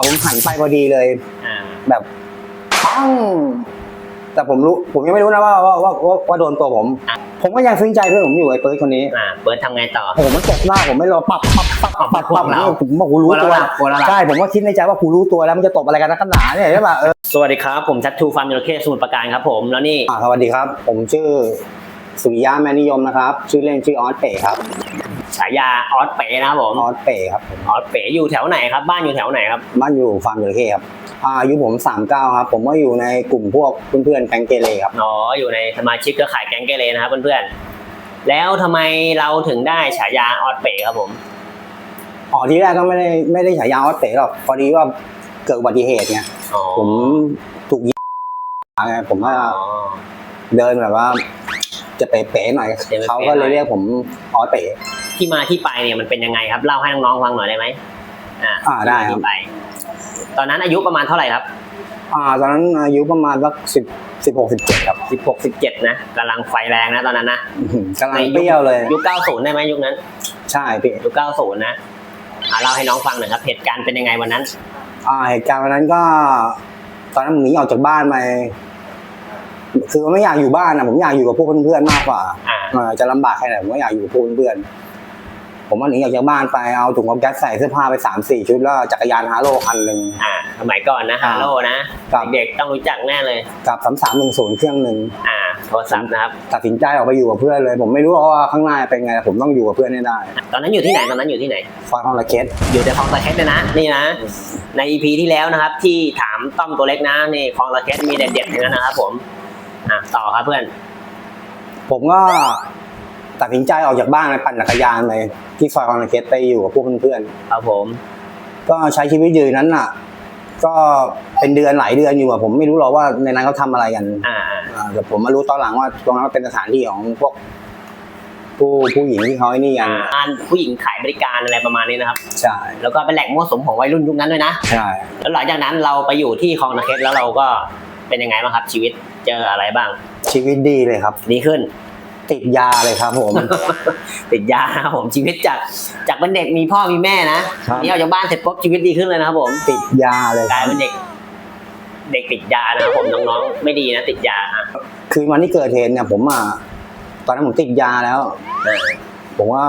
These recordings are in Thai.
ผมหันไปพอดีเลย อ่าแบบปังแต่ผมรู้ผมยังไม่รู้นะว่าว่าว่าว่าว่าโดนตัวผม ผมก็ยังซึ้งใจเพื่อนผมอยู่ไอ้เปิร์ดคนนี้อ่าเปิดทำไงต่อ โอ้โหมันตกหน้าผมไม่รอปับปับปับปับปับปับเราผมบอกกูรู้กลัตัววแล้วล่ะกลัวแล้วล่ะ ใช่ผมก็คิดในใจว่ากูรู้ตัวแล้วมันจะตบอะไรกันนักกันหนาเนี่ยใช่ป่ะเออสวัสดีครับ ผมชัดทูฟาร์มจระเข้สมุทรปราการครับผมแล้วนี่ อ่าสวัสดีครับ ผมชื่อสุริยะแมนนิยมนะครับ ชื่อเล่นชื่อออสเป๋ครับ ฉายาออสเป๋นะครับผมออสเป๋ครับผมออสเป๋อยู่แถวไหนครับ บ้านอยู่แถวไหนครับบ้านอยู่ฟาร์มจระเข้ครับอ่าอายุผมสามเก้าครับ ผมก็อยู่ในกลุ่มพวกเพื่อนๆแก๊งเกเรครับอ๋ออยู่ในสมาชิกเครือข่ายแก๊งเกเรนะครับเพื่อนๆแล้วทำไมเราถึงได้ฉายาออสเป๋ครับผมอ๋อที่แรกก็ไม่ได้ไม่ได้ฉายาออสเป๋หรอกพอดีว่าเกิดอุบัติเหตุไงอ๋อผมถูกยิงไงผมว่าอ๋อเดินแบบว่าจะเป๋ๆหน่อยจะเป๋ๆเขาก็เลยเรียกผมออสเป๋ ที่มาที่ไปเนี่ยมันเป็นยังไงครับเล่าให้น้องๆฟังหน่อยได้ไหมอ่าอ่าได้ครับ ที่มาที่ไป ตอนนั้นอายุประมาณเท่าไหร่ครับอ่าตอนนั้นอายุประมาณสักสิบสิบหกสิบเจ็ดครับสิบหกสิบเจ็ดนะกำลังไฟแรงนะตอนนั้นนะอื้อหือกำลังเปรี้ยวเลย ยุคเก้าศูนย์ได้ไหมยุคนั้นใช่พี่ ยุคเก้าศูนย์นะอ่าเล่าให้น้องฟังหน่อยครับเหตุการณ์เป็นยังไงวันนั้น อ่าเหตุการณ์วันนั้นก็ ตอนนั้นผมหนีออกจากบ้านไปคือไม่อยากอยู่บ้านนะผมอยากอยู่กับพวกเพื่อนๆมากกว่าอ่าเออจะลำบากแค่ไหนผมก็อยากอยู่กับพวกเพื่อนๆ ผมว่าหนีออกจากบ้านไปเอาถุงกับแก๊สใส่เสื้อผ้าไปสามสี่ชุดแล้วจักรยานฮาร์โลคันหนึ่ง อ่าสมัยก่อนนะอ่าฮาโลนะ ครับ เด็กๆต้องรู้จักแน่เลย กับสามสามหนึ่งศูนย์เครื่องหนึ่งอ่า โทรศัพท์นะครับ ตัดสินใจออกไปอยู่กับเพื่อนเลย ผมไม่รู้ว่าข้างหน้าเป็นไงแต่ผมต้องอยู่กับเพื่อนให้ได้ตอนนั้นอยู่ที่ไหนตอนนั้นอยู่ที่ไหน ฟอยฮองละเคสอยู่แต่คลองตะเค็ดเลยนะนี่นะ ใน EP ที่แล้วนะครับ ที่ถามต้อมตัวเล็กนะนี่คลองตะเค็ดมีเด็ดๆทั้งนั้นนะครับผมอะต่อครับเพื่อนผมก็ ตัดสินใจออกจากบ้านไปปั่นจักรยานไปที่ซอยฮองละเคสไปอยู่กับพวกเพื่อนครับผม ๆก็ใช้ชีวิตอยู่นั้นน่ะ ก็เป็นเดือนหลายเดือนอยู่อะผมไม่รู้หรอกว่าในนั้นเขาทำอะไรกันอ่าอ่าอ่าแต่ผมมารู้ตอนหลังว่าตรงนั้นมันเป็นสถานที่ของพวก ผู้ผู้หญิงที่เขาไอ้นี่กันอ่าผู้หญิงขายบริการอะไรประมาณนี้นะครับ ใช่แล้วก็เป็นแหล่งมั่วสุมของวัยรุ่นยุคนั้นด้วยนะ ใช่แล้วหลังจากนั้นเราไปอยู่ที่คลองตะเค็ดแล้วเราก็เป็นยังไงบ้างครับชีวิตเจออะไรบ้างชีวิตดีเลยครับ ดีขึ้น ติดยาเลยครับผม ติดยาครับผมชีวิตจากจากเป็นเด็กมีพ่อมีแม่นะครับ นี่ออกจากบ้านเสร็จปุ๊บชีวิตดีขึ้นเลยนะครับผมติดยาเลยกคลายรับเป็นเด็ก เด็กติดยานะครับผมน้องๆไม่ดีนะติดยาอะคือวันที่เกิดเหตุเนี่ย ผมอะตอนนั้นผมติดยาแล้ว อ่าผมว่า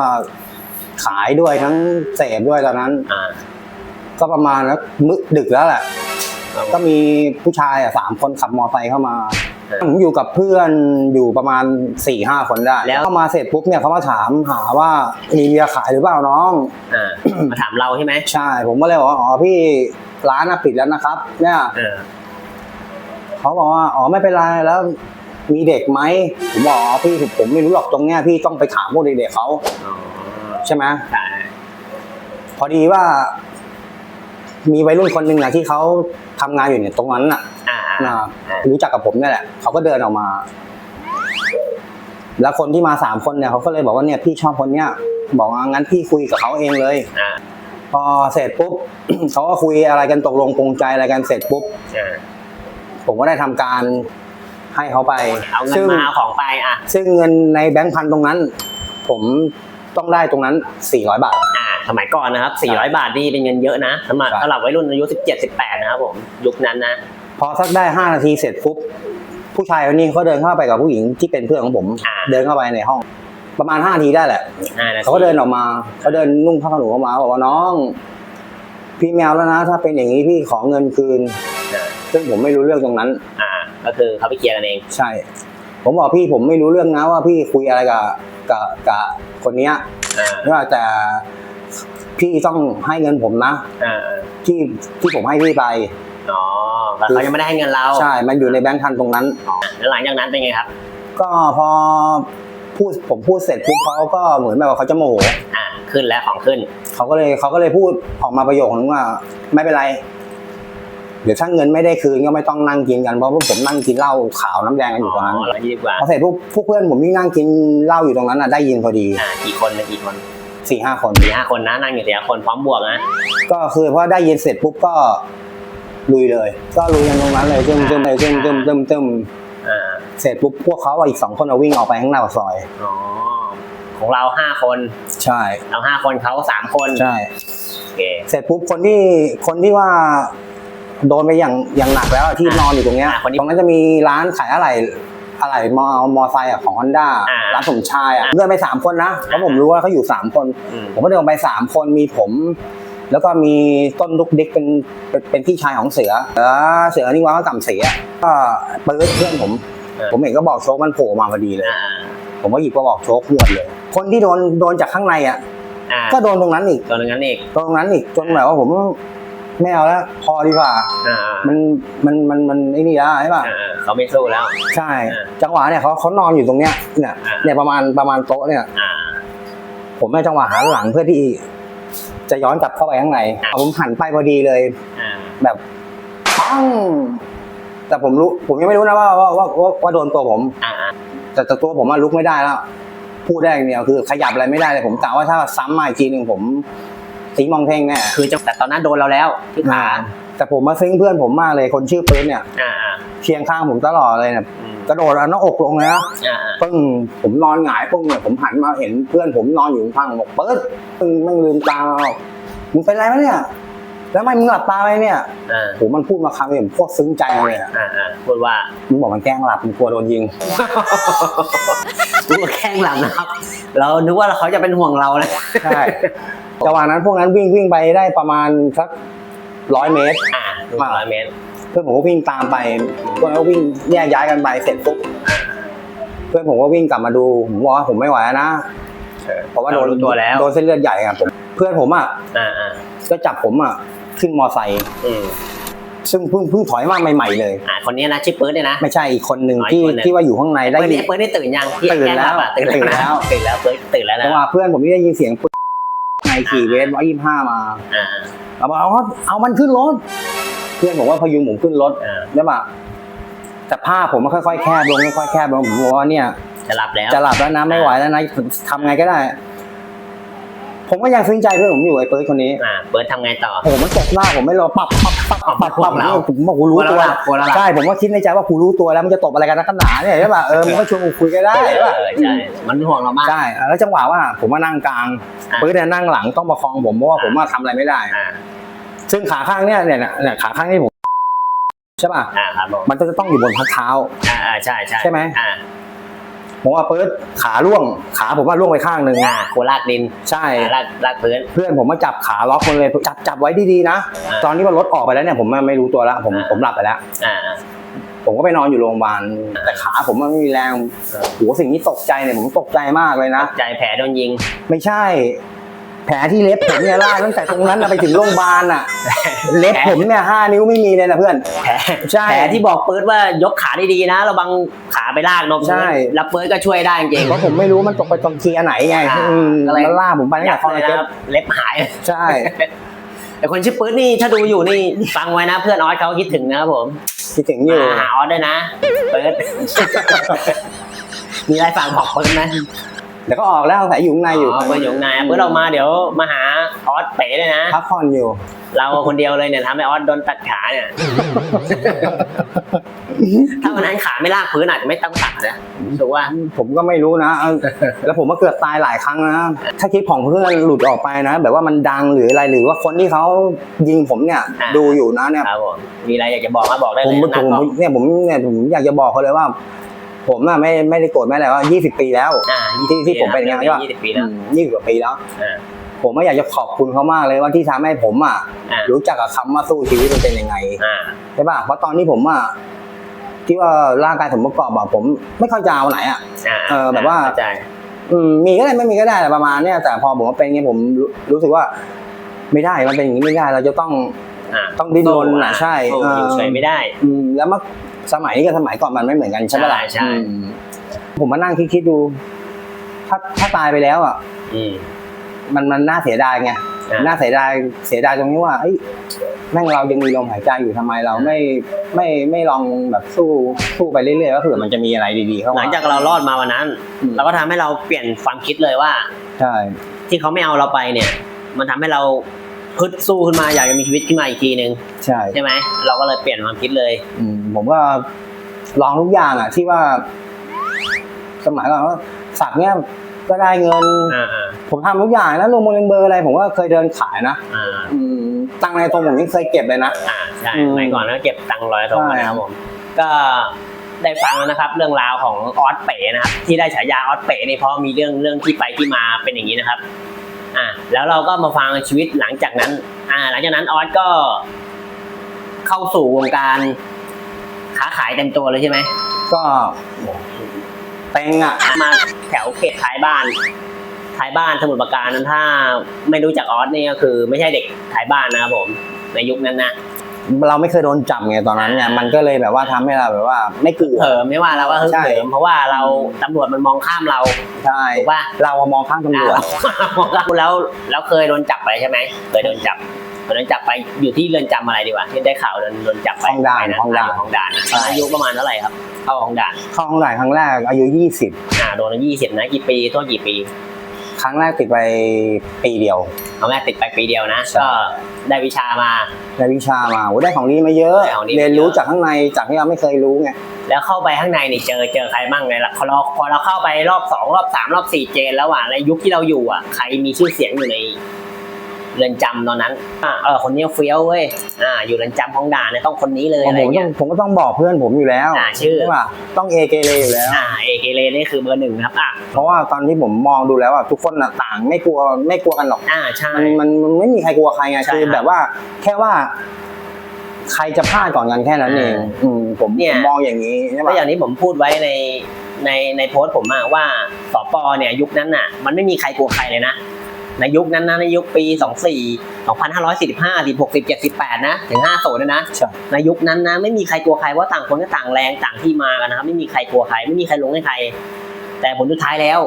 ขายด้วยทั้งเสพด้วยตอนนั้น อ่า ก็ประมาณแล้วมึกดึกแล้วแหละก็มีผู้ชายอะสามคนขับมอเตอร์ไซค์เข้ามา ผมอยู่กับเพื่อนอยู่ประมาณสี่ห้าคนได้ แล้วเข้ามาเสร็จปุ๊บเนี่ยเขามาถามหาว่ามีเบียร์ขายหรือเปล่าน้องอ่ามาถามเราใช่ไหมใช่ ผมก็เลยบอกว่าอ๋อพี่ร้านน่ะปิดแล้วนะครับ เนี่ยเออเขาบอกว่าอ๋อไม่เป็นไรแล้วมีเด็กไหมผมบอกอ๋อพี่ผมไม่รู้หรอกตรงเนี้ยพี่ต้องไปถามพวกเด็กๆเขาอ๋อใช่ไหมใช่พอดีว่า มีวัยรุ่นคนหนึ่งนะที่เขาทำงานอยู่เนี่ยตรงนั้นน่ะ อ่าอ่านะอ่า รู้จักกับผมนี่แหละเขาก็เดินออกมา แล้วคนที่มาสามคนเนี่ยเขาก็เลยบอกว่าเนี่ยพี่ชอบคนเนี้ยบอกว่างั้นพี่คุยกับเขาเองเลย อ่า พอเสร็จปุ๊บ เขาก็คุยอะไรกันตกลงปรงใจอะไรกันเสร็จปุ๊บ อ่า ผมก็ได้ทำการให้เขาไปเอาเงินซึ่งมาเอาของไปอะ ซึ่งเงินในแบงค์พันตรงนั้น ผมต้องได้ตรงนั้น 400 บาท อ่า สมัยก่อนนะครับ 400 บาทนี่เป็นเงินเยอะนะสำหรับครับสำหรับวัยรุ่นอายุ 17 18 นะครับผม ยุคนั้นนะ พอสักได้5นาทีเสร็จปุ๊บผู้ชายคนนี้เขาเดินเข้าไปกับผู้หญิงที่เป็นเพื่อนของผม อ่า เดินเข้าไปในห้อง ประมาณ5นาทีได้แหละ อ่านะเขาก็เดินออกมาเขาเดินนุ่งผ้าขนหนูออกมาบอกว่าน้อง พี่แมวแล้วนะ ถ้าเป็นอย่างนี้พี่ขอเงินคืนอ่าซึ่งผมไม่รู้เรื่องตรงนั้น อ่า ก็คือเขาไปเคลียร์กันเองใช่ ผมบอกพี่ผมไม่รู้เรื่องนะว่าพี่คุยอะไรกับกับกับคนเนี้ยอ่าว่าแต่พี่ต้องให้เงินผมนะ อ่าที่ที่ผมให้พี่ไป อ๋อแต่เขายังไม่ได้ให้เงินเราใช่ มันอยู่ในแบงค์พันตรงนั้นอ๋อแล้วหลังจากนั้นเป็นไงครับ ก็พอพูดผมพูดเสร็จปุ๊บเขาก็เหมือนแบบว่าเขาจะโมโหอ่าขึ้นแล้วของขึ้น เขาก็เลยเขาก็เลยพูดออกมาประโยคนึงว่า ไม่เป็นไร เดี๋ยวถ้าเงินไม่ได้คืนก็ไม่ต้องนั่งกินกันเพราะว่าผมนั่งกินเหล้าขาวน้ำแดงกันอยู่ตรงนั้นอ๋อแล้วดีกว่าพอเสร็จปุ๊บพวกเพื่อนผมที่นั่งกินเหล้าอยู่ตรงนั้นอะได้ยินพอดีอ่ากี่คนนะกี่คนสี่ห้าคนสี่ห้าคนนะนั่งอยู่สี่ห้าคนพร้อมบวกนะก็คือพอได้ยินเสร็จปุ๊บก็ ลุยเลย ก็ลุยกันตรงนั้นเลยตึมตึมเลยตึมตึมตึมตึมอ่าเสร็จปุ๊บพวกเขาอะอีกสองคนเอาวิ่งออกไปข้างหน้าปากซอยอ๋อของเราห้าคนใช่เราห้าคนเขาสามคนใช่เคเสร็จปุ๊บคนที่คนที่ว่าโดนไปอย่างอย่างหนักแล้วอะที่นอนอยู่ตรงเนี้ยอ่าคนนี้ตรงนั้นจะมีร้านขายอะไรอะไรมอมอไซค์อะของฮอนด้าอ่าร้านสมชายอะอ่าเดินไปสามคนนะเพราะผมรู้ว่าเขาอยู่สามคนอืมผมก็เดินไปสามคนมีผม แล้วก็มีต้นลุกดิกเป็นเป็นเป็นพี่ชายของเสือแล้วเสือนี่ว่าก็กำเสียก็เปิดเพื่อนผม ผมเห็นก็บอกโชคมันโผล่มาพอดีเลยอ่าผมก็หยิบก็บอกโชคหวดเลย คนที่โดนโดนจากข้างในอะอ่าก็โดนตรงนั้นอีกตอนนั้นอีกตรงนั้นอีกจนแบบว่าผมไม่เอาแล้วพอดีกว่าอ่ามันมันมันมันไอ้นี่แล้วใช่ป่ะอ่าเขาไม่สู้แล้ว ใช่อ่าจังหวะเนี่ยเขาเขานอนอยู่ตรงเนี้ยเนี่ยอ่าเนี่ยประมาณประมาณโต๊ะเนี่ยอ่าผมแม่จังหวะหันหลังเพื่อที่ จะย้อนกลับเข้าไปข้างในอ่าผมหันไปพอดีเลยอ่าแบบปังแต่ผมรู้ ผมยังไม่รู้นะว่าว่าว่าว่าว่าโดนตัวผมอ่าอ่าแต่แต่ตัวผมอะลุกไม่ได้แล้วพูดได้อย่างเดียวคือขยับอะไรไม่ได้เลยผมกะว่าถ้าซ้ำมาอีกทีหนึ่งผมสีมองเท่งแน่คือจะแต่ตอนนั้นโดนเราแล้วที่ขาแต่ผมมาซึ้งเพื่อนผมมากเลยคนชื่อปืนเนี่ยอ่าอ่าเคียงข้างผมตลอดเลยเนี่ยอืม กระโดดเอาหน้าอกลงเลยนะอ่าอ่าปึ้งผมนอนหงายปึ้งเนี่ยผมหันมาเห็นเพื่อนผมนอนอยู่ข้างๆบอกเปิดปึ้งแม่งลืมตามาบอกมึงเป็นไรไหมเนี่ย แล้วทำไมมึงหลับตาไปเนี่ยอ่าผมมันพูดมาคำเดียวผมโคตรซึ้งใจเลยอะอ่าอ่าพูดว่ามึงบอกมันแกล้งหลับมึงกลัวโดนยิงพูดแข้งหลังนะครับ เรานึกว่าเขาจะเป็นห่วงเราเลยใช่จังหวะนั้นพวกนั้นวิ่งวิ่งไปได้ประมาณสักร้อยเมตร อ่าหนึ่งร้อยเมตร เพื่อนผมก็วิ่งตามไปพวกนั้นก็วิ่งแยกย้ายกันไปเสร็จปุ๊บเพื่อนผมก็วิ่งกลับมาดูผมบอกว่าผมไม่ไหวแล้วนะเพราะว่าโดนเรารู้ตัวแล้วโดนเส้นเลือดใหญ่ครับผมเพื่อนผมอะอ่าอ่าก็จับผมอะขึ้นมอไซค์อืมซึ่งเพิ่งเพิ่งถอยมาใหม่ๆเลยอ่าคนนี้นะชื่อเปิร์ดเนี่ยนะไม่ใช่อีกคนหนึ่งอ๋อที่อีกคนหนึ่งที่ว่าอยู่ข้างในได้เปิร์ดยินี่นเปิร์ดนี่ตื่นยังที่ตื่นแล้วกล้งรับอะตื่นตื่นแล้แล้ววตื่นแล้วเปิร์ดตื่นแล้วจันะงหวะเพื่อนผมที่ได้ยินเสียงปุ๊บในขี่เวฟร้อยยี่ห้ามาอ่าเอาบอกเอาเอามันขึ้นรถ เพื่อนผมว่าพยุงผมขึ้นรถอ่าแล้วแบบแต่ผ้าผมมันค่อยๆแคบลงค่อยๆแคบลงผมบอกว่าเนี่ย จะหลับแล้วจะหลับแล้วนะไม่ไหวแล้วนะทำไงก็ได้ ผมก็ยังซึ้งใจเพื่อนผมอยู่ไอ้เปิร์ดคนนี้อ่าเปิร์ดทำไงต่อโอ้โหมันตกหน้าผมไม่รอปับปับปับปับปับปับเราผมบอกกูรู้ตัวกลัวแล้วล่ะใช่ผมก็คิดในใจว่ากูรู้ตัวแล้วมันจะตบอะไรกันนักกันหนาเนี่ยใช่ป่ะเออมันก็ชวนกูคุยกันได้ใช่ป่ะเออใช่มันเป็นห่วงเรามากใช่แล้วจังหวะว่า ผมมานั่งกลางอะเปิร์ดเนี่ยนั่งหลังต้องประคองผมเพราะว่าผมมาทำอะไรไม่ได้อ่า ซึ่งขาข้างเนี่ยเนี่ยเนี่ยขาข้างที่ผมใช่ป่ะอ่าครับผมมันจะต้องอยู่บนพักเท้าอ่าอ่าใช่ใช่ใช่ไหมอ่าผมว่าเปิร์ดขาล่วงขาผมว่าล่วงไปข้างหนึ่งอ่าโคลากดินใช่อ่าลากลากพื้นเพื่อนผมมาจับขาล็อกมันเลยจับจับไว้ดีๆนะอ่าตอนนี้ว่ารถออกไปแล้วเนี่ยผมไม่รู้ตัวแล้วผมอ่าผมหลับไปแล้วอ่าอ่าผมก็ไปนอนอยู่โรงพยาบาลแต่ขาผมมันไม่มีแรงอ่าโหสิ่งนี้ตกใจเนี่ยผมตกใจมากเลยนะ ใจแผลโดนยิง ไม่ใช่ แผลที่เล็บผมเนี่ยลากตั้งแต่ตรงนั้นน่ะไปถึงโรงพยาบาลอะ เล็บผมเนี่ยห้านิ้วไม่มีเลยนะเพื่อน แผลใช่แผลที่บอกเปิร์ดว่ายกขาดีๆนะระวังขาไปลากนมใช่ แล้วเปิร์ดก็ช่วยได้จริง เพราะผมไม่รู้มันตกไปตรงเคียร์ไหนไงอ่าอืมอะไรมันลากผมไปตั้งอแต่ยากคอเลร์ยเก็นะเล็บหาย ใช่ แต่คนชื่อปื๊ดนี่ถ้าดูอยู่นี่ฟังไว้นะเพื่อนออสเขาคิดถึงนะครับผมคิดถึงอยู่ มาหาออสด้วยนะเปิด มีอะไรฝากบอกเปิดไหม เดี๋ยวก็ออกแล้วสายอยู่ข้างในอยู่เปิดอยู่ข้างในเปิดออกมาเดี๋ยวมาหาออสเป๋เลยนะ พักผ่อนอยู่ เราคนเดียวเลยเนี่ยทำให้ออสโดนตัดขาเนี่ย ถ้าวันนั้นขาไม่ลากพื้นอาจจะไม่ต้องตัดนะถูกว่า ผมก็ไม่รู้นะเอาแล้วผมก็เกือบตายหลายครั้งนะ ถ้าคลิปของเพื่อนหลุดออกไปนะ แบบว่ามันดังหรืออะไรหรือว่าคนที่เขายิงผมเนี่ย อ่า ดูอยู่นะเนี่ย ครับผมมีอะไรอยากจะบอกก็บอกได้ผเลมยผมนัดผมบอกเนี่ยผมเนี่ยผมอยากจะบอกเขาเลยว่า ผมน่ะไม่ไม่ได้โกรธไม่อะไรว่า 20 ปีแล้ว อ่าที่ที่ผมเป็นอย่างนี้ยี่สิบปีแล้ว ยี่สิบกว่าปีแล้ว อ่า ผมไม่อยากจะขอบคุณเขามากเลยว่าที่ทำให้ผมอะอ่า รู้จักกับคำว่าสู้ชีวิตมันเป็นยังไงอ่า ใช่ป่ะเพราะตอนที่ผมอะที่ว่าร่างกายผมประกอบอะผมไม่ค่อยจะเอาไหนอะ อ่าเออแบบว่า เข้ใจอืมมีก็ได้ไม่มีก็ได้อะไรประมาณเนี้ยแต่พอผมว่าเป็นอย่างเงี้ยผมรู้รู้สึกว่า ไม่ได้มันเป็นอย่างนี้ไม่ได้เราจะต้อง อ่าต้องดิ้นรนน่ะใช่สู้เออ อยู่เฉยไม่ได้ อืมแล้วเมื่อ สมัยนี้กับสมัยก่อนมันไม่เหมือนกันใช่ปะล่ะใช่ใช่ อืมผมมานั่งคิดๆดู ถ้าถ้าตายไปแล้วอะ อืม มันมันน่าเสียดายไง อ่าน่าเสียดาย เสียดายตรงที่ว่าเอ้ยแม่งเรายังมีลมหายใจอยู่ทำไมเราไม่ไม่ไม่ลองแบบสู้สู้ไปเรื่อยๆว่าเผื่อมันจะมีอะไรดีๆเข้าหลัมางจากเรารอดมาวันนั้น อืมเราก็ทำให้เราเปลี่ยนความคิดเลยว่า ใช่ ที่เขาไม่เอาเราไปเนี่ย มันทำให้เรา พึดสู้ขึ้นมาอยากจะมีชีวิตขึ้นมาอีกทีหนึ่งใช่ใช่ไหมเราก็เลยเปลี่ยนความคิดเลย อืมผมก็ลองทุกอย่างอะ ที่ว่า สมัยก่อนว่าสักเนี้ยก็ได้เงินอ่าอ่าผผมทำทุกอย่างนะลงโมเลนเบอร์อะไร ผมก็เคยเดินขายนะอ่าอืมตังค์ในตรงผมยังเคยเก็บเลยนะอ่าใช่อืมสมัยก่อนก็เก็บตังค์ร้อยตรงใช่นะครับผม ก็ได้ฟังแล้วนะครับ เรื่องราวของออสเป๋นะครับที่ได้ฉายาออสเป๋นี่เพราะมีเรื่องเรื่องที่ไปที่มาเป็นอย่างนี้นะครับ อ่าแล้วเราก็มาฟังชีวิตหลังจากนั้น อ่า หลังจากนั้นออสก็เข้าสู่วงการค้าขายเต็มตัวเลยใช่ไหมก็เต็งอะมาแถวเขตท้ายบ้านท้ายบ้านสมุทรปราการนั้นถ้าไม่รู้จักออสนี่ก็คือ ไม่ใช่เด็กท้ายบ้านนะครับผมในยุคนั้นนะ เราไม่เคยโดนจับไงตอนนั้นไงอ่ามัมันก็เลยแบบว่าทำให้เราแบบว่า ไม่กลัว เหิมไม่ว่าเราก็ฮึกใช่ เหิมเพราะว่าเราตำรวจมันมองข้ามเราใช่ถูกป่ะเราอะมองข้างตำรวจมองข้ามแล้วแล้วเคยโดนจับไปใช่ไหมเคยโดนจับเคยโดนจับไปอยู่ที่เรือนจำอะไรดีกว่าที่ได้ข่าวโดนโดนจับไปห้องด่านไปนะห้องด่านห้องด่านนะใช่ อายุประมาณเท่าไหร่ครับเข้าห้องด่านเข้าห้องด่านครั้งแรกอายุยี่สิบอ่าโดนยี่สิบนะกี่ปีโทษกี่ปี ครั้งแรกติดไปปีเดียว ครั้งแรกติดไปปีเดียวนะ ใช่ ก็ได้วิชามา ได้วิชามาโอ้ได้ของดีมาเยอะ ได้ของดีมาเยอะ เรียนรู้จากข้างในจากที่เราไม่เคยรู้ไงแล้วเข้าไปข้างในนี่เจอเจอใครบ้างไงล่ะพอเราพอเราเข้าไปรอบสองรอบสามรอบสี่เจนแล้วอะในยุคที่เราอยู่อะใครมีชื่อเสียงอยู่ใน เรือนจำตอนนั้นอะเออคนนี้เฟี้ยวเว้ยอ่าอยู่เรือนจำของด่านเนี่ยต้องคนนี้เลยผมอะไรต้อเงี้งยผมก็ต้องบอกเพื่อนผมอยู่แล้วอ่าชื่อ ใช่ป่ะต้องเอเกเรอยู่แล้ว อ่าเอเกเรนี่คือเบอร์หนึ่งนะครับอะเพราะว่าตอนที่ผมมองดูแล้วอะทุกคนน่ะต่างไม่กลัวไม่กลัวกันหรอก อ่าใช่ มันมันมันไม่มีใครกลัวใครไงใช่คือครับแบบว่าแค่ว่า ใครจะพลาดก่อนกันแค่นั้นเองอ่าอืมผมเนี่ย ผมมองอย่างนี้ใช่ก็ป่ะอย่างที่ผมพูดไว้ในในในโพสต์ผมอะว่าสปเนี่ยยุคนั้นน่ะ มันไม่มีใครกลัวใครเลยนะ ในยุคนั้นนะในยุคปี 24 2545 16 17 18 นะ ถึง50นะนะใช่ในยุคนั้นนะไม่มีใครกลัวใครว่าต่างคนก็ต่างแรงต่างที่มากันนะครับไม่มีใครกลัวใครไม่มีใครลงให้ใคร แต่ผลสุดท้ายแล้ว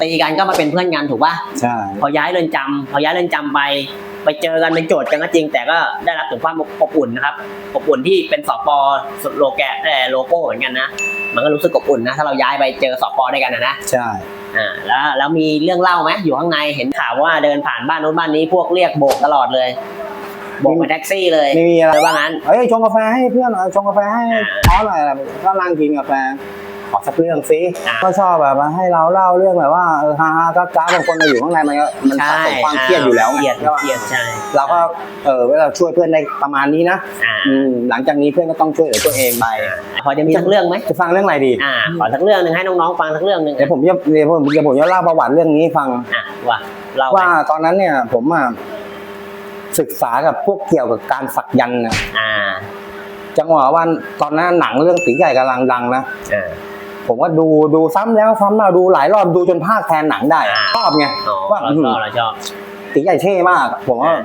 ตีกันก็มาเป็นเพื่อนกันถูกป่ะใช่พอย้ายเรือนจำพอย้ายเรือนจำไป ไปเจอกันเป็นโจทย์กันก็จริง แต่ก็ได้รับถึงความอบอุ่นนะครับอบอุ่นที่เป็นสปโลแกนแต่โลโก้เหมือนกันนะ มันก็รู้สึกอบอุ่นนะ ถ้าเราย้ายไปเจอสปด้วยกันนะนะใช่ อ่าแล้วแล้วมีเรื่องเล่าไหมอยู่ข้างในเห็นข่าวว่าเดินผ่านบ้านโน้นบ้านนี้พวกเรียกโบกตลอดเลยโบกเหมาแท็กซี่เลยไม่มีอะไร เลยว่างั้น เอ้ยชงกาแฟให้เพื่อนหน่อยชงกาแฟให้อ่าเขาหน่อยก็นั่งกินกาแฟ ขอสักเรื่องสิอ่าก็ชอบแบบว่าให้เราเล่าเรื่องแบบว่าเออฮาฮาก้าก้าบางคนมาอยู่ข้างในมันก็มันสะสมความเครียดอยู่แล้วเครียดใช่ปะเครียดใช่เราก็เออเวลาช่วยเพื่อนได้ประมาณนี้นะอ่าอืมหลังจากนี้เพื่อนก็ต้องช่วยเหลือตัวเองไปพอจะมีสักเรื่องไหมจะฟังเรื่องอะไรดีอ่าขอสักเรื่องหนึ่งให้น้องๆฟังสักเรื่องหนึ่งเดี๋ยวผมจะเดี๋ยวผมเดี๋ยวผมจะเล่าประวัติเรื่องนี้ให้ฟังอะว่าเราว่าตอนนั้นเนี่ยผมอะศึกษากับพวกเกี่ยวกับการสักยันต์นะอ่าจังหวะว่าตอนนั้นหนังเรื่องตีใหญ่กำลังดังนะอ่า ผมว่าดูดูซ้ำแล้วซ้ำเล่าดูหลายรอบดูจนภาคแทนหนังได้อะอ่าชอบไงอ๋อว่าเราชอบเราชอบตีใหญ่เท่มาก ผมว่าอ่า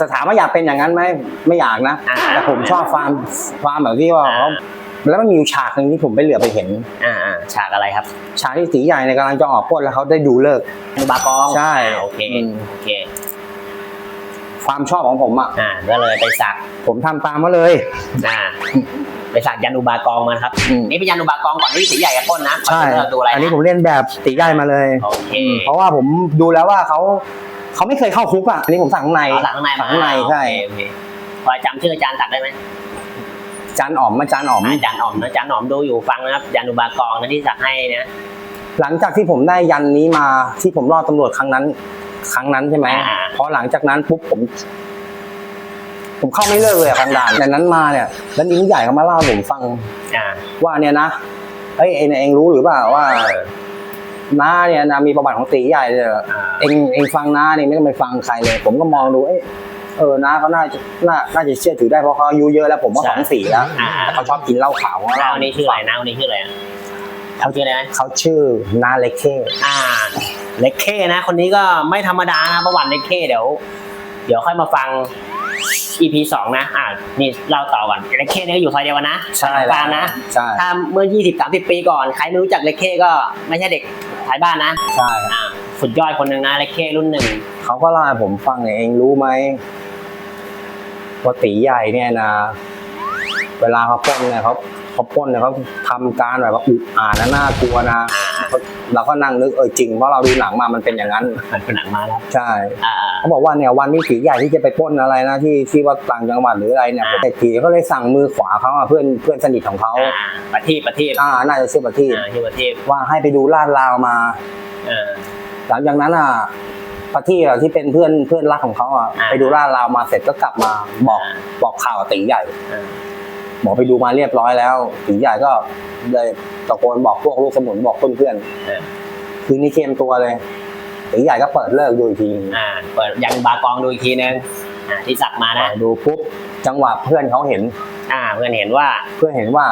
สถามว่าอยากเป็นอย่างนั้นไหมไม่อยากนะอ่าแต่ผมชอบความความแบบที่ว่าอ่าแล้วมันมีอยู่ฉากหนึ่งที่ผมไปเหลือไปเห็น อ่าอ่าฉากอะไรครับ ฉากที่ตีใหญ่ในยกำลังจะออกปล้นแล้วเขาได้ดูเลิกษ์ดูบากองใช่อ่าโอเคอืมโอเค ความชอบของผมอะอ่าก็เลยไปสัก ผมทำตามมาเลยอ่า ไปสักยันอุบากองมานะครับอืม นี่เป็นยันอุบากองก่อนที่สีใหญ่จะปล้นนะใช่ก่อนที่เราดูอะไรอันนี้นะผมเล่นแบบตีใหญ่มาเลย โอเคเพราะว่าผมดูแล้วว่าเขาเขาไม่เคยเข้าคุกอะ อันนี้ผมสั่งข้างใน เอาสักข้างในสักข้างในใช่ โอเคโอเคพอจำชื่ออาจารย์สักได้ไหมจานอ๋อมมาจานอ๋อม อาจารย์อ๋อมนะอาจารย์อ๋อมดูอยู่ฟังนะครับยันอุบากองนะที่สักให้นะ หลังจากที่ผมได้ยันนี้มาที่ผมรอดตำรวจครั้งนั้น ครั้งนั้นใช่ไหมอ่า พอหลังจากนั้นปุ๊บผม ผมเข้าไม่เลิกเลยอะทางด่านแต่นั้นมาเนี่ยแล้วนิ้วใหญ่เขามาเล่าให้ผมฟัง อ่า ว่าเนี่ยนะเอ้ยเองเองรู้หรือเปล่าว่าน้าเนี่ยนะมีประวัติของตีใหญ่เลยเหรออ่า เองเองฟังน้าเนี่ยไม่ต้องไปฟังใครเลย ผมก็มองดูเอ้ยเออน้าเขาน่าจะน่าน่าจะเชื่อถือได้เพราะเขาอายุเยอะแล้วผมว่าใช่สองสี่แล้วอ่าแต่เขาชอบกินเหล้าขาวน้าคนนี้ชื่ออะไรน้าคนนี้ชื่ออะไรอะเขาชื่ออะไรนะเขาชื่อนาเล็กเค้อ่า เล็กเคนะ คนนี้ก็ไม่ธรรมดานะประวัติเล็กเคเดี๋ยว เดี๋ยวค่อยมาฟัง EP สองนะ อ่านี่เล่าต่อก่อนเล็กเคนี่ก็อยู่ซอยเดียวกันนะใช่กลางนะใช่ถ้าเมื่อ 20 30 ปีก่อน ใครไม่รู้จักเล็กเคก็ไม่ใช่เด็กท้ายบ้านนะ ใช่อ่าสุดยอดคนหนึ่งนะเล็กเครุ่นหนึ่ง เขาก็เล่าให้ผมฟังเนี่ยเองรู้ไหมว่าตีใหญ่เนี่ยนะ เวลาเขาปล้นเนี่ยเขาเขาปล้นเนี่ยเขาทำการแบบว่าอุกอาจนะน่ากลัวนะอ่า เราก็นั่งนึกเออจริงเพราะเราดูหนังมามันเป็นอย่างนั้นมันเป็นหนังมาแล้วใช่อ่าเขาบอกว่าเนี่ยวันที่ตีใหญ่ที่จะไปปล้นอะไรนะที่ที่ว่าต่างจังหวัดหรืออะไรเนี่ยอ่าผมไปตีเขาเลยสั่งมือขวาเขาอะเพื่อนเพื่อนสนิทของเขาอ่าประทีปประทีปอ่าน่าจะชื่อประทีปอ่าชื่อประทีปว่าให้ไปดูลาดราวมาเออหลังจากนั้นอะปาที่อะที่เป็นเพื่อนเพื่อนรักของเขาอะอ่าไปดูลาดราวมาเสร็จก็กลับมาบอกอ่าบอกข่าวกับตีใหญ่ อ่าบอกไปดูมาเรียบร้อยแล้วตีใหญ่ก็เลยตะโกนบอกพวกลูกสมุนบอกเพื่อนเออๆคืนนี้เกมตัวเลยตีใหญ่ก็เปิดเลิกดูอีกทีอ่าเปิดยังบากองดูอีกทีนึงอ่าที่สักมานะดูปุ๊บจังหวะเพื่อนเขาเห็น อ่า เพื่อนเห็นว่าเพื่อนเห็นว่า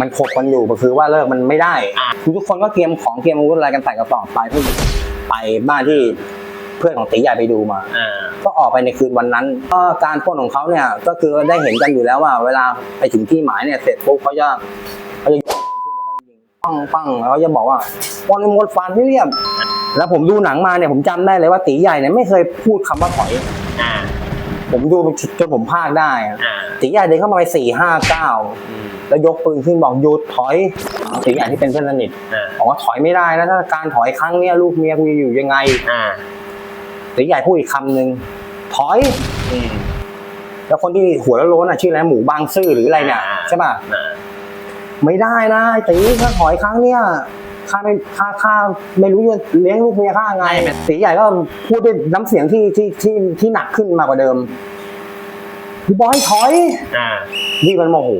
มันขบกันอยู่ก็คือว่าเลิกมันไม่ได้อ่าคือทุกคนก็เตรียมของเตรียมอาวุธอะไรกันใส่กระสอบไปเพื่อไปบ้านที่ เพื่อนของตีใหญ่ไปดูมา อ่า ก็ออกไปในคืนวันนั้นก็การปล้นของเขาเนี่ยก็คือได้เห็นกันอยู่แล้วว่า เวลาไปถึงที่หมายเนี่ยเสร็จปุ๊บเขาจะเขาจะยิงปังปังแล้วเขาจะบอกว่าปล้นให้หมดฟันให้เรียบแล้วผมดูหนังมาเนี่ยผมจำได้เลยว่าตีใหญ่เนี่ยไม่เคยพูดคำว่าถอย อ่า ผมดูจนผมพากย์ได้อะอ่าตีใหญ่เดินเข้ามาไปสี่ห้าเก้าอืมแล้วยกปืนขึ้นบอกหยุดถอยตีใหญ่ที่เป็นเพื่อนสนิทอ่าบอกว่าถอยไม่ได้นะถ้าการถอยครั้งเนี้ยลูกเมียกูจะอยู่ยังไง อ่า ตีใหญ่พูดอีกคำหนึ่งถอยอืมแล้วคนที่หัวแล้วโล้นอะชื่ออะไรหมูบางซื่อหรืออะไรเนี่ยอ่าใช่ป่ะอ่าไม่ได้นะไอ้ตีถ้าถอยครั้งเนี้ยข้าไม่ข้าข้าไม่รู้จะเลี้ยงลูกเมียข้าไงตีใหญ่ก็พูดด้วยน้ำเสียงที่ที่ที่ที่หนักขึ้นมากกว่าเดิมพี่บอยถอยอ่าวีมันโมโห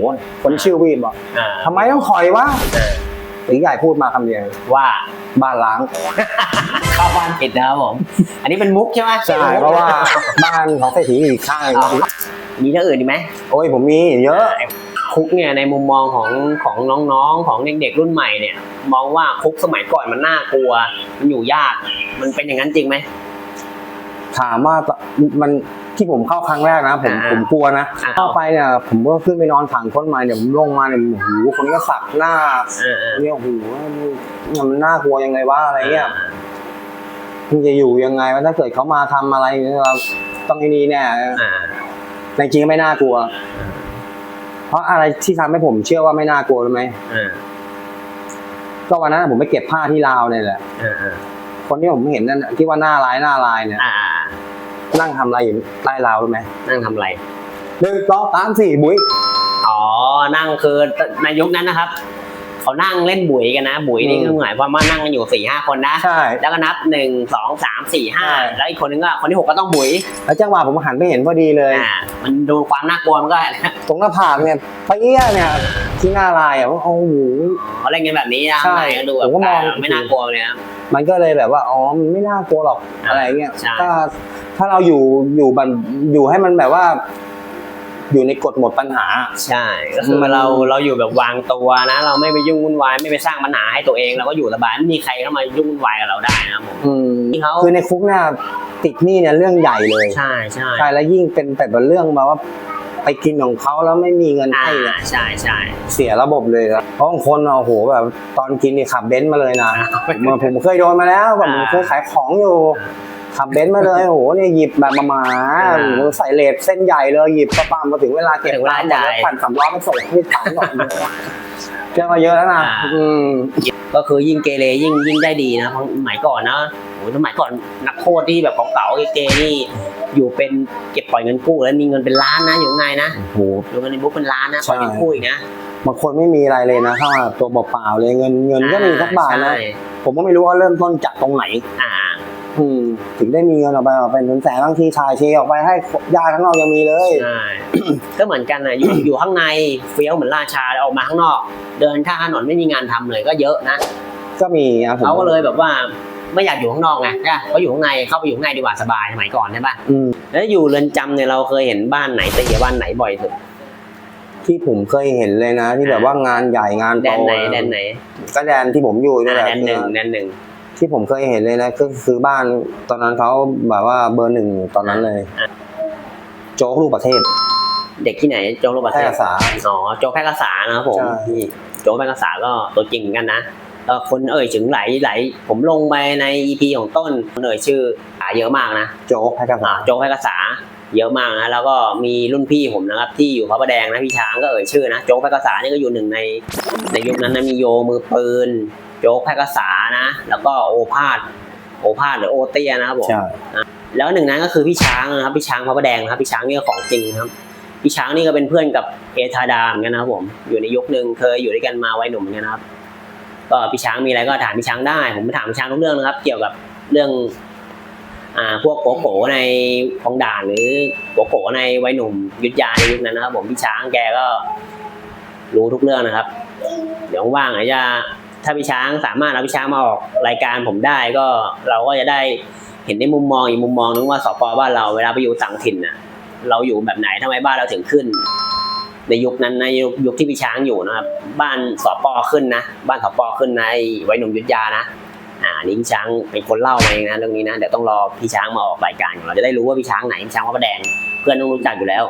คนชื่อวีบอกอ่าทำไมต้องถอยวะ อ่าตีใหญ่พูดมาคำเดียวว่าบ้านล้าง เข้าบ้านผิดนะครับผม อันนี้เป็นมุกใช่ไหมใช่เพราะว่าบ้านของเศรษฐีอยู่อีกข้างหนึ่งอ๋อมีเรื่องอื่นอีกไหมโอ้ยผมมีเยอะ คุกเนี่ยในมุมมองของของน้องๆของเด็กๆรุ่นใหม่เนี่ย มองว่าคุกสมัยก่อนมันน่ากลัว มันอยู่ยาก มันเป็นอย่างนั้นจริงไหมถามว่ามัน ที่ผมเข้าครั้งแรกนะผมอ่าผมกลัวนะอ่า เข้าไปเนี่ยผมก็ขึ้นไปนอนถังคนมาเนี่ยผมลงมาเนี่ยโอ้โหคนนี้ก็สักหน้าเออเออเนี่ยโอ้โหมันน่ากลัวยังไงวะอะไรเงี้ยมันจะอยู่ยังไงวะถ้าเกิดเขามาทำอะไรเนี่ยเราต้องไอ้นี่แน่อ่าแต่จริงๆไม่น่ากลัว เพราะอะไรที่ทำให้ผมเชื่อว่าไม่น่ากลัวรู้ไหมอ่าก็วันนั้นผมไปเก็บผ้าที่ลาวเนี่ยแหละอ่าอ่าคนที่ผมเห็นนั่นน่ะที่ว่าหน้าร้ายหน้าลายเนี่ย อ่า นั่งทำอะไรอยู่ใต้ราวรู้ไหมนั่งทำอะไร หนึ่งสองสามสี่บุ้ยอ๋อ นั่งคือในยุคนั้นนะครับ เขานั่งเล่นบุ๋ยกันนะ บุ๋ยนี่อืมคือหมายความว่านั่งกันอยู่สี่ห้าคนนะ ใช่ แล้วก็นับหนึ่งสองสามสี่ห้าใช่แล้วอีกคนนึงก็คนที่หกก็ต้องบุ๋ยแล้วจังหวะผมหันไปเห็นพอดีเลย อ่ามันดูความน่ากลัวมันก็ ตรงหน้าผากเนี่ยไปเอี้ยเนี่ยที่หน้าลายอะว่าโอ้โห เขาเล่นกันแบบนี้นะใช่ข้างในก็ดูแบผบมก็มอง ไม่น่ากลัวเลยนะ มันก็เลยแบบว่าอ๋อมันไม่น่ากลัวหรอกอ่าอะไรเงี้ยใช่ถ้า ถ้าเราอยู่อยู่บันอยู่ให้มันแบบว่า อยู่ในกฎหมดปัญหา ใช่ก็คืออืมเราเราอยู่แบบวางตัวนะ เราไม่ไปยุ่งวุ่นวายไม่ไปสร้างปัญหาให้ตัวเองเราก็อยู่สบายไม่มีใครเข้ามายุ่งวุ่นวายกับเราได้นะครับผมอืมที่เขาคือในคุกเนี่ยติดหนี้เนี่ยเรื่องใหญ่เลยใช่ใช่ใช่แล้วยิ่งเป็นแต่เรื่องมาว่าไปกินของเขาแล้วไม่มีเงินอ่าให้เนี่ยใช่ใช่ เสียระบบเลยนะเพราะบางคนอะโอ้โหแบบตอนกินนี่ขับเบนซ์มาเลยนะผมผมเคยโดนมาแล้วแบบผมเคยขายของอยู่ ขับเบนซ์มาเลยโอ้โหเนี่ยหยิบแบบมาหมาโอ้โหใส่เลทเส้นใหญ่เลยหยิบประปามมาถึงเวลาเก็บตังค์หมดแล้วผ่านสำล้อมาส่งที่ถังหมดเจอมาเยอะแล้วนะอืมก็คือยิ่งเกเรยิ่งยิ่งได้ดีนะเพราะสมัยก่อนนะโอ้ยสมัยก่อนนักโทษที่แบบเก่าๆเกเรนี่อยู่เป็นเก็บปล่อยเงินกู้แล้วมีเงินเป็นล้านนะอยู่ข้างในนะโอ้โหอยู่กันในบุ๊กเป็นล้านนะใช่ปล่อยเงินกู้อีกนะบางคนไม่มีอะไรเลยนะเข้ามาตัวเปล่าๆเลยเงินเงินก็ไมมีสักบาทนะใช่ผมก็ไม่รู้ว่าเริ่มต้นจากตรงไหน อ่า อืมถึงได้มีเงินออกไปออกเป็นแสนบางทีชายเทออกไปให้ญาติข้างนอกยังมีเลย ใช่ ก็เหมือนกันนะอยู่อยู่ข้างในเฟี้ยวเหมือนราชาแล้วออกมาข้างนอก เดินข้างถนนไม่มีงานทำเลยก็เยอะนะก็มีนะผมเขาก็เลยแบบว่าไม่อยากอยู่ข้างนอกไงใช่ปะเขาอยู่ข้างในเข้าไปอยู่ข้างในดีกว่าสบายสมัยก่อนใช่ปะอืมแล้วอยู่เรือนจำเนี่ยเราเคยเห็นบ้านไหนตีกับบ้านไหนบ่อยสุดที่ผมเคยเห็นเลยนะ ที่แบบว่างานใหญ่งานแดโตนไหนแดนไหน ก็แดนที่ผมอยู่นี่อ่าแหละแดนหนึ่งแดนหนึ่ง ที่ผมเคยเห็นเลยนะก็คือบ้านตอนนั้นเขาแบบว่าเบอร์หนึ่งตอนนั้นเลยอ่าโจ๊กลูกประเทศ เด็กที่ไหนโจ๊กโรบัตแพร่กษาอ๋อโจ๊กแพร่กษานะครับผมใช่ นี่โจ๊กแพร่กษาก็ตัวจริงเหมือนกันนะแล้วคนเอ่ยถึงหลายหลายผมลงไปใน EP ของต้นคนเอ่ยชื่อหาเยอะมากนะ โจ๊กแพร่กษาอ่าโจ๊กแพร่กษาเยอะมากนะแล้วก็มีรุ่นพี่ผมนะครับที่อยู่พระประแดงนะพี่ช้างก็เอ่ยชื่อนะโจ๊กแพร่กษานี่ก็อยู่หนึ่งในในยุคนั้นนะมีโยมือปืน โจ๊กแพร่กษานะ แล้วก็โอภาสโอภาสหรือโอเตียนะครับผมใช่แล้วหนึ่งนั้นก็คือพี่ช้างนะครับพี่ช้างพระประแดงนะครับพี่ช้างนี่ก็ของจริงครับพี่ช้างนี่ก็เป็นเพื่อนกับเอธาดาเหมือนกันนะครับผมอยู่ในยุคหนึ่งเคยอยู่ด้วยกันมาวัยหนุ่มเหมือนกันนะครับก็พี่ช้างมีอะไรก็ถามพี่ช้างได้ ผมถามพี่ช้างทุกเรื่องนะครับ เกี่ยวกับเรื่องอ่าพวกโกโก้ในคลองด่านหรือโกโก้ในวัยหนุ่มยุทธยาในยุคนั้นนะครับ ผมพี่ช้างแกก็รู้ทุกเรื่องนะครับ เดี๋ยวว่างๆอาจจะ ถ้าพี่ช้างสามารถเอาพี่ช้างมาออกรายการผมได้ก็เราก็จะได้เห็นในมุมมองอีกมุมมองนึงว่าสปบ้านเราเวลาไปอยู่ต่างถิ่นน่ะเราอยู่แบบไหนทำไมบ้านเราถึงขึ้น ในยุคนั้นในยุคที่พี่ช้างอยู่นะครับ บ้านสปอขึ้นนะ บ้านสปอขึ้นในวัยหนุ่มยุทธยานะอ่านนี้พี่ช้างเป็นคนเล่ามาเองนะเรื่องนี้นะเดี๋ยวต้องรอพี่ช้างมาออกรายการเราจะได้รู้ว่าพี่ช้างไหนพี่ช้างพระประแดงเพื่อนต้องรู้จักอยู่แล้ว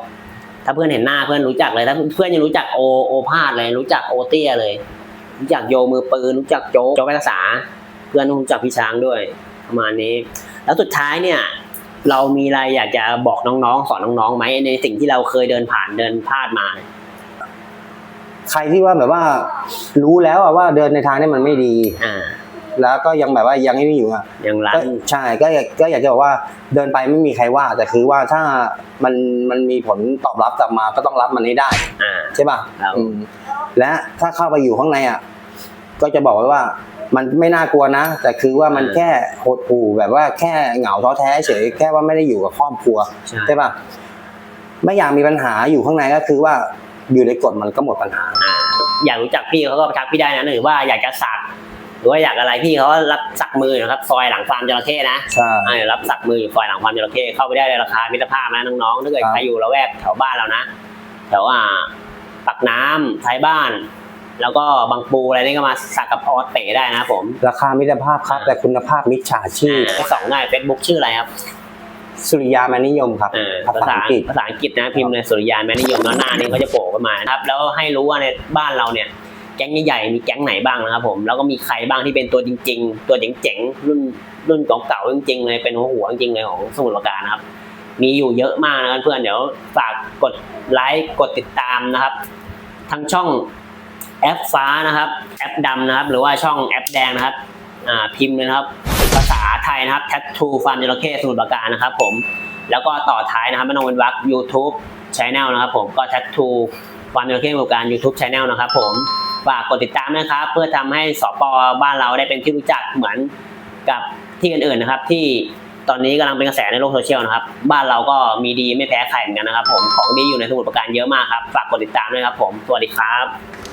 ถ้าเพื่อนเห็นหน้าเพื่อนรู้จักเลยถ้าเพื่อนยังรู้จักโอโอภาสเลยรู้จักโอเตี้ยเลย รู้จักโยมือปืนรู้จักโจกโจกภาษา เพื่อนต้องรู้จักพี่ช้างด้วย ประมาณนี้ แล้วสุดท้ายเนี่ย เรามีอะไรอยากจะบอกน้องๆ สอนน้องๆไหมในสิ่งที่เราเคยเดินผ่านเดินพลาดมา ใครที่ว่าแบบว่า รู้แล้วอะว่าเดินในทางนี้มันไม่ดี อ่า แล้วก็ยังแบบว่ายังไม่อยู่อะอย่างร้าก็นใช่ก็อยากก็อยากจะบอกว่าเดินไปไม่มีใครว่า แต่คือว่าถ้ามันมันมีผลตอบรับกลับมาก็ต้องรับมันให้ได้อ่าใช่ป่ะครับอืมและถ้าเข้าไปอยู่ข้างในอะก็จะบอกไว้ว่ามันไม่น่ากลัวนะ แต่คือว่ามันแค่หดหู่แบบว่าแค่เหงาท้อแท้เฉยแค่ว่าไม่ได้อยู่กับครอบครัวใช่ใช่ป่ะไม่อยากมีปัญหาอยู่ข้างในก็คือว่าอยู่ในกฎมันก็หมดปัญหาอ่าอยากรู้จักพี่เขาก็ทักพี่ได้นะหรือว่าอยากจะสัก หรือว่าอยากอะไรพี่เขาก็รับสักมือนะครับซอยหลังฟาร์มจระเข้นะใช่ อ่ารับสักมืออยู่ซอยหลังฟาร์มจระเข้เข้าไปได้ในราคามิตรภาพนะน้องๆถ้าเกิดครับ ใครอยู่ละแวกแถวบ้านเรานะแถวอ่าปักน้ำท้ายบ้าน แล้วก็บางปูอะไรนี่ก็มาสักกับออสเป๋ได้นะครับผมราคามิตรภาพครับ แต่คุณภาพมิจฉาชีพอ่าสองง่ายเฟซบุ๊กชื่ออะไรครับ สุริยามานิยมครับอ่าภาภาษาษาอังกฤษ ภาษาอังกฤษนะพิมพ์ในสุริยานแม่นิยมแล้วหน้านี้เขาจะโผล่ขึ้นมานะครับแล้วให้รู้ว่าในบ้านเราเนี่ยแก๊งใหญ่ๆมีแก๊งไหนบ้างนะครับผมแล้วก็มีใครบ้างที่เป็นตัวจริง ๆ ตัวเจ๋งๆรุ่นรุ่นเก่าๆจริงๆเลยเป็นหัวหัวจริงๆเลยของสมุทรปราการนะครับ มีอยู่เยอะมากนะเพื่อนเดี๋ยวฝากกดไลค์กดติดตามนะครับทั้งช่องแอปฟ้านะครับ แอปดำนะครับ หรือว่าช่องแอปแดงนะครับอ่าพิมพ์เลยนะครับ ภาษาไทยนะครับ tattoo ฟันจระเข้สมุทรปราการนะครับ ผมแล้วก็ต่อท้ายนะครับไม่ต้องเป็นวรรค YouTube Channel นะครับผมก็ tattoo ฟันจระเข้สมุทรปราการ YouTube Channel นะครับผม ฝากกดติดตามนะครับ เพื่อทำให้สปบ้านเราได้เป็นที่รู้จักเหมือนกับที่อื่นๆนะครับ ที่ตอนนี้กำลังเป็นกระแสในโลกโซเชียลนะครับ บ้านเราก็มีดีไม่แพ้ใครเหมือนกันนะครับ ผมของดีอยู่ในสมุดประการเยอะมากครับ ฝากกดติดตามด้วยครับ ผมสวัสดีครับ